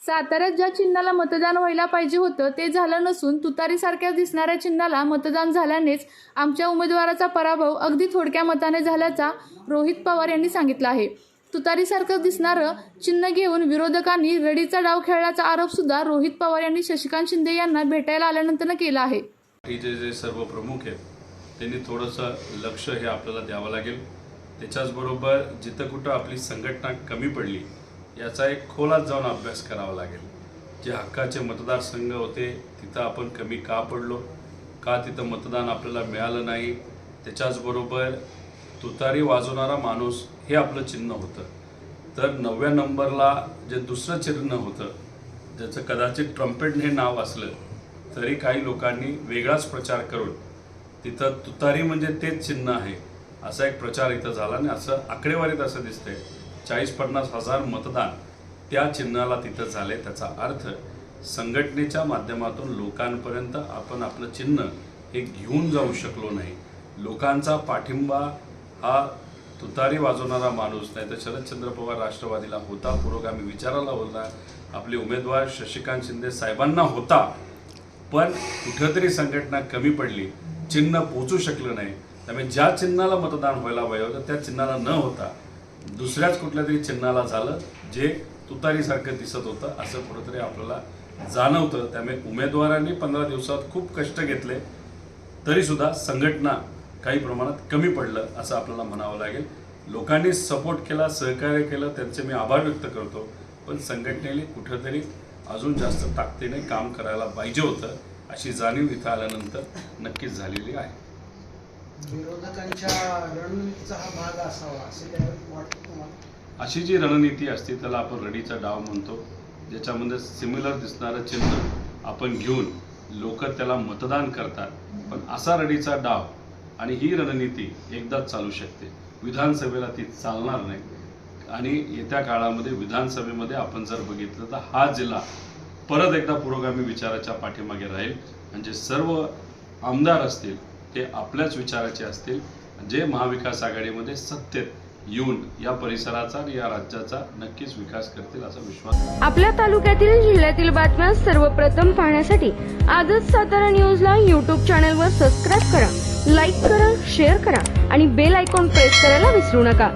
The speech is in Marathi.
साताऱ्यात ज्या चिन्हाला मतदान व्हायला पाहिजे होतं ते झालं नसून तुतारीसारख्या दिसणाऱ्या चिन्हाला मतदान झाल्यानेच आमच्या उमेदवाराचा पराभव अगदी थोडक्या मताने झाल्याचा रोहित पवार यांनी सांगितलं आहे. तुतारीसारखं दिसणारं चिन्ह घेऊन विरोधकांनी रडीचा डाव खेळल्याचा आरोपसुद्धा रोहित पवार यांनी शशिकांत शिंदे यांना भेटायला आल्यानंतर केला आहे. जे सर्व प्रमुख आहेत त्यांनी थोडंसं लक्ष हे आपल्याला द्यावं लागेल. त्याच्याचबरोबर जिथं कुठं आपली संघटना कमी पडली याचा एक खोलात जाऊन अभ्यास करावा लागेल. जे हक्काचे मतदारसंघ होते तिथं आपण कमी का पडलो? का तिथं मतदान आपल्याला मिळालं नाही? त्याच्याचबरोबर तुतारी वाजवणारा माणूस हे आपलं चिन्ह होतं. तर नवव्या नंबरला जे दुसरं चिन्ह होतं ज्याचं कदाचित ट्रम्पेट हे नाव असलं तरी काही लोकांनी वेगळाच प्रचार करून तिथं तुतारी म्हणजे तेच चिन्ह आहे. असा एक प्रचार इथं झाला आणि असं आकडेवारीत असं दिसतंय. चाळीस पन्नास हजार मतदान त्या चिन्हाला तिथं झाले त्याचा अर्थ संघटनेच्या माध्यमातून लोकांपर्यंत आपण आपलं चिन्ह हे घेऊन जाऊ शकलो नाही. लोकांचा पाठिंबा हा तुतारी वाजवणारा माणूस नाही तर शरदचंद्र पवार राष्ट्रवादीला होता पुरोगामी विचाराला होता आपले उमेदवार शशिकांत शिंदे साहेबांना होता. पण कुठंतरी संघटना कमी पडली. चिन्ह पोचू शकलं नाही. त्यामुळे ज्या चिन्हाला मतदान व्हायला पाहिजे होतं त्या चिन्हाला न होता दुसऱ्याच कुठल्या तरी चिन्हाला झालं जे तुतारीसारखं दिसत होतं असं कुठंतरी आपल्याला जाणवतं. त्यामुळे उमेदवारांनी पंधरा दिवसात खूप कष्ट घेतले तरीसुद्धा संघटना काही प्रमाणात कमी पडलं असं आपल्याला म्हणावं लागेल. लोकांनी सपोर्ट केला सहकार्य केलं त्यांचे मी आभार व्यक्त करतो. पण संघटनेने कुठंतरी अजून जास्त ताकदीने काम करायला पाहिजे होतं अशी जाणीव इथं आल्यानंतर नक्कीच झालेली आहे. विरोधकांच्या रणनीतीचा हा भाग असावा असे वाटतं तुम्हाला अशी जी रणनीती असते त्याला आपण रडीचा डाव म्हणतो. ज्याच्यामध्ये सिमिलर दिसणारं चिन्ह आपण घेऊन लोक त्याला मतदान करतात. पण असा रडीचा डाव आणि ही रणनीती एकदाच चालू शकते. विधानसभेला ती चालणार नाही. आणि येत्या काळामध्ये विधानसभेमध्ये आपण जर बघितलं तर हा जिल्हा परत एकदा पुरोगामी विचाराच्या पाठीमागे राहील. म्हणजे सर्व आमदार असतील ते आपल्याच विचाराचे असतील. जे महाविकास आघाडीमध्ये सत्तेत येऊन या परिसराचा आणि या राज्याचा नक्कीच विकास करतील असा विश्वास. आपल्या तालुक्यातील जिल्ह्यातील बातम्या सर्वप्रथम पाहण्यासाठी आजच सातारा न्यूजला यूट्यूब चॅनलवर सबस्क्राईब करा लाईक करा शेअर करा आणि बेल आयकॉन प्रेस करायला विसरू नका.